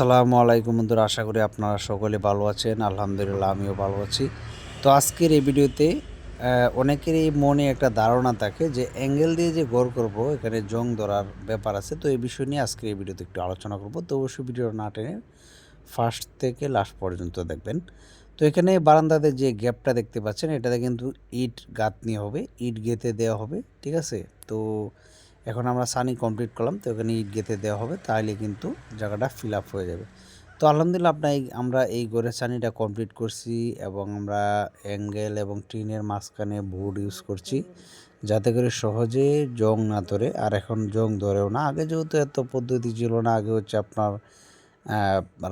আসসালামু আলাইকুম বন্ধুরা, আশা করি আপনারা সকলে ভালো আছেন। আলহামদুলিল্লাহ, আমিও ভালো আছি। তো আজকের এই ভিডিওতে অনেকেরই মনে একটা ধারণা থাকে যে অ্যাঙ্গেল দিয়ে যে গড় করব, এখানে জং ধরার ব্যাপার আছে। তো এই বিষয় নিয়ে আজকের এই ভিডিওতে একটু আলোচনা করব। তো অবশ্যই ভিডিও না টেনে ফার্স্ট থেকে লাস্ট পর্যন্ত দেখবেন। তো এখানে বারান্দাতে যে গ্যাপটা দেখতে পাচ্ছেন, এটাতে কিন্তু ইট গাঁথনি হবে, ইট গেঁথে দেওয়া হবে, ঠিক আছে? তো এখন আমরা সানি কমপ্লিট করলাম, তো এখানে ইট গেঁথে দেওয়া হবে তাহলে কিন্তু জায়গাটা ফিল আপ হয়ে যাবে। তো আলহামদুলিল্লাহ আপনার আমরা এই গোড়ের সানিটা কমপ্লিট করছি এবং আমরা অ্যাঙ্গেল এবং টিনের মাঝখানে বোর্ড ইউজ করছি, যাতে করে সহজে জং না ধরে, আর এখন জং ধরেও না। আগে যেহেতু এত পদ্ধতি ছিল না, আগে হচ্ছে আপনার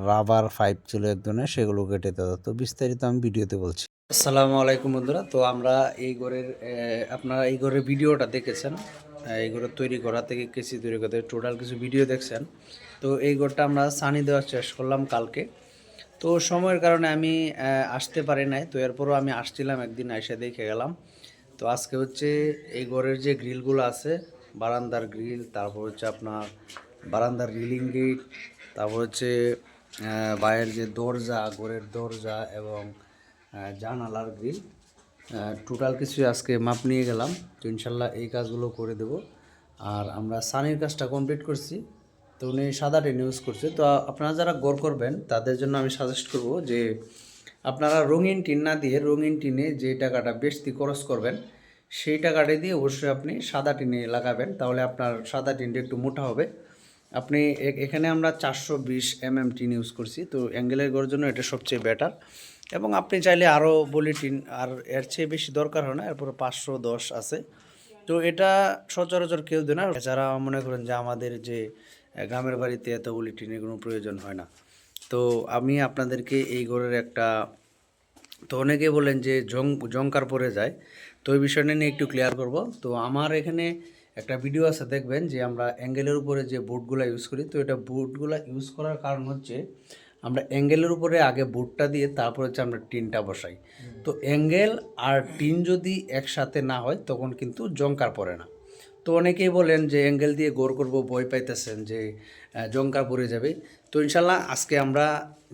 রাবার পাইপ ছিল এক ধরনের, সেগুলো কেটে দেওয়া তো বিস্তারিত আমি ভিডিওতে বলছি। আসসালামু আলাইকুম বন্ধুরা, তো আমরা এই ঘরের আপনারা এই ঘরের ভিডিওটা দেখেছেন। আহ, এই ঘরের তৈরি করা থেকে কেসি তৈরি করতে টোটাল কিছু ভিডিও দেখছেন। তো এই ঘরটা আমরা সানি দেওয়ার চেষ্টা করলাম কালকে। তো সময়ের কারণে আমি আসতে পারি নাই। তো এরপরও আমি আসছিলাম একদিন এসে দেখে গেলাম। তো আজকে হচ্ছে এই ঘরের যে গ্রিলগুলো আছে বারান্দার গ্রিল তারপর হচ্ছে আপনার বারান্দার রিলিং গেট তারপর হচ্ছে বাইরের যে দরজা ঘরের দরজা এবং জানালার গ্রিল টোটাল কিছু আজকে মাপ নিয়ে গেলাম, তো ইনশাল্লাহ এই কাজগুলো করে দেব। আর আমরা সানির কাজটা কমপ্লিট করছি, তো উনি সাদা টেন ইউজ করছে। তো আপনারা যারা গড় করবেন, তাদের জন্য আমি সাজেস্ট করব যে, আপনারা রঙিন টিন না দিয়ে রঙিন টিনে যে টাকাটা বেশি খরচ করবেন, সেই টাকাটা দিয়ে অবশ্যই আপনি সাদা টিনে লাগাবেন। তাহলে আপনার সাদা টিনটা একটু মোটা হবে। আপনি এখানে আমরা চারশো বিশ এম এম টিন ইউজ করছি, তো অ্যাঙ্গেলের গড়ের জন্য এটা সবচেয়ে বেটার এবং আপনি চাইলে আরও বলি টিন আর এর চেয়ে বেশি দরকার হয় না, এরপরে পাঁচশো দশ আছে। তো এটা সচরাচর কেউ দেয় না। যারা মনে করেন যে আমাদের যে গ্রামের বাড়িতে এত টিনের কোনো প্রয়োজন হয় না। তো আমি আপনাদেরকে এই ঘরের একটা, তো অনেকে বলেন যে জং, জংকার পরে যায়। তো ওই বিষয়টা নিয়ে একটু ক্লিয়ার করব। তো আমার এখানে একটা ভিডিও আছে, দেখবেন যে আমরা অ্যাঙ্গেলের উপরে যে বুটগুলো ইউজ করি, তো এটা বুটগুলো ইউজ করার কারণ হচ্ছে আমরা অ্যাঙ্গেলের উপরে আগে বুটটা দিয়ে তারপর হচ্ছে আমরা টিনটা বসাই। তো অ্যাঙ্গেল আর টিন যদি একসাথে না হয়, তখন কিন্তু জংকার পড়ে না। তো অনেকেই বলেন যে অ্যাঙ্গেল দিয়ে গোর করব বই পাইতেছেন যে জংকার পড়ে যাবে। তো ইনশাল্লাহ আজকে আমরা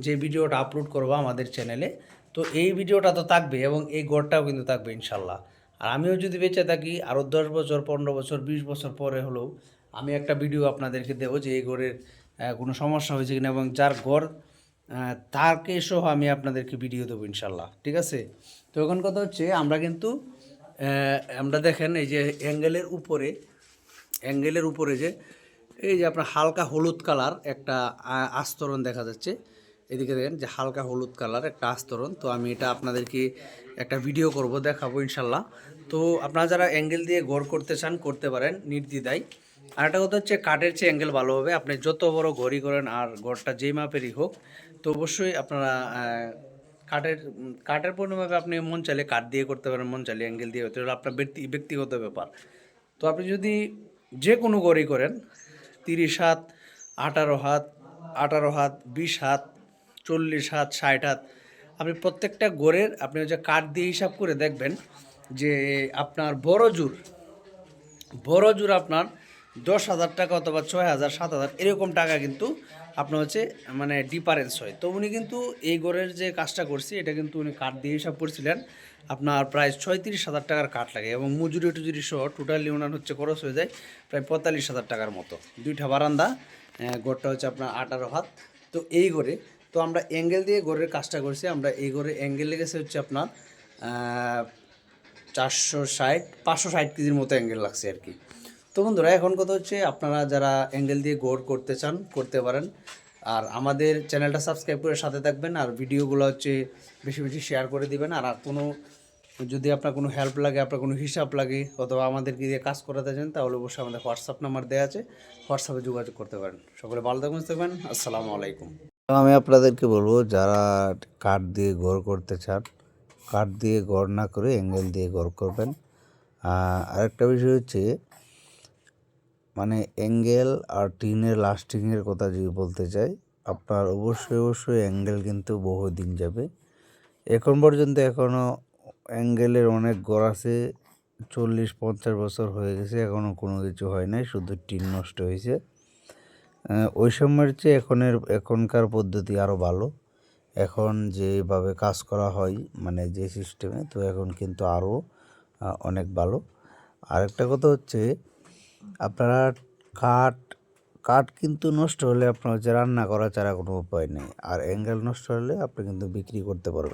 যে ভিডিওটা আপলোড করব আমাদের চ্যানেলে, তো এই ভিডিওটা তো থাকবে এবং এই গড়টাও কিন্তু থাকবে ইনশাল্লাহ আর আমিও যদি বেঁচে থাকি, আরও দশ বছর, পনেরো বছর, বিশ বছর পরে হলেও আমি একটা ভিডিও আপনাদেরকে দেবো যে এই গড়ের কোনো সমস্যা হয়েছে কিনা এবং যার গড় তাকে সহ আমি আপনাদেরকে ভিডিও দেবো ইনশাল্লাহ, ঠিক আছে? তো এখন কথা হচ্ছে, আমরা কিন্তু আমরা দেখেন এই যে অ্যাঙ্গেলের উপরে অ্যাঙ্গেলের উপরে যে, এই যে আপনার হালকা হলুদ কালার একটা আস্তরণ দেখা যাচ্ছে। এদিকে দেখেন যে হালকা হলুদ কালার একটা আস্তরণ। তো আমি এটা আপনাদেরকে একটা ভিডিও করব, দেখাবো ইনশাল্লাহ। তো আপনারা যারা অ্যাঙ্গেল দিয়ে গড় করতে চান, করতে পারেন, নির্দ্বিধায়। আর একটা কথা হচ্ছে, কাঠের চেয়ে অ্যাঙ্গেল ভালো হবে। আপনি যত বড় ঘড়ি করেন আর ঘরটা যেই মাপেরই হোক তো অবশ্যই আপনারা কাঠের কাঠের পরিমাপে আপনি মন চাইলে কাঠ দিয়ে করতে পারেন, মন চাইলে অ্যাঙ্গেল দিয়ে হতে পারে আপনার ব্যক্তি, ব্যক্তিগত ব্যাপার। তো আপনি যদি যে কোনো গড়ি করেন, তিরিশ হাত, আঠারো হাত আঠারো হাত, বিশ হাত, চল্লিশ হাত, ষাট হাত, আপনি প্রত্যেকটা গড়ের আপনি হচ্ছে কাঠ দিয়ে হিসাব করে দেখবেন যে আপনার বড় জোর বড় জোর আপনার দশ হাজার টাকা অথবা ছয় হাজার, সাত হাজার, এরকম টাকা কিন্তু আপনার হচ্ছে মানে ডিফারেন্স হয়। তো উনি কিন্তু এই গড়ের যে কাজটা করছি, এটা কিন্তু উনি কাঠ দিয়ে হিসাব করছিলেন। আপনার প্রায় ছয়ত্রিশ হাজার টাকার কাঠ লাগে এবং মজুরি টুজুরি সহ টোটালি ওনার হচ্ছে খরচ হয়ে যায় প্রায় পঁয়তাল্লিশ হাজার টাকার মতো। দুইটা বারান্দা গড়টা হচ্ছে আপনার আঠারো হাত। তো এই গড়ে, তো আমরা অ্যাঙ্গেল দিয়ে গড়ের কাজটা করছি। আমরা এই গড়ে অ্যাঙ্গেল লেগেছে হচ্ছে আপনার চারশো ষাট, পাঁচশো ষাট কেজির মতো অ্যাঙ্গেল লাগছে আর কি। তো বন্ধুরা, এখন কথা হচ্ছে আপনারা যারা অ্যাঙ্গেল দিয়ে গোড় করতে চান, করতে পারেন। আর আমাদের চ্যানেলটা সাবস্ক্রাইব করে সাথে থাকবেন, আর ভিডিওগুলো হচ্ছে বেশি বেশি শেয়ার করে দিবেন। আর আর কোনো, যদি আপনার কোনো হেল্প লাগে, আপনার কোনো হিসাব লাগে, অথবা আমাদেরকে দিয়ে কাজ করাতে চান, তাহলে অবশ্যই আমাদের হোয়াটসঅ্যাপ নাম্বার দেওয়া আছে। হোয়াটসঅ্যাপে যোগাযোগ করতে পারেন। সকলে ভালো থাকবেন থাকবেন। আসসালামু আলাইকুম। আমি আপনাদেরকে বলব, যারা কাঠ দিয়ে ঘর করতে চান, কাঠ দিয়ে ঘর না করে অ্যাঙ্গেল দিয়ে ঘর করবেন। আরেকটা বিষয় হচ্ছে মানে অ্যাঙ্গেল আর টিনের লাস্টিংয়ের কথা যদি বলতে চাই আপনার অবশ্যই অবশ্যই অ্যাঙ্গেল কিন্তু বহুদিন যাবে। এখন পর্যন্ত এখনও অ্যাঙ্গেলের অনেক গড় আছে, চল্লিশ, পঞ্চাশ বছর হয়ে গেছে এখনও কোনো কিছু হয় নাই, শুধু টিন নষ্ট হয়েছে। ওই সময়ের চেয়ে এখনের, এখনকার পদ্ধতি আরও ভালো। এখন যেভাবে কাজ করা হয় মানে যে সিস্টেমে তো এখন কিন্তু আরও অনেক ভালো। আরেকটা কথা হচ্ছে আপনারা কাঠ কাঠ কিন্তু নষ্ট হলে আপনার হচ্ছে রান্না করা ছাড়া কোনো উপায় নেই। আর অ্যাঙ্গেল নষ্ট হলে আপনি কিন্তু বিক্রি করতে পারবেন।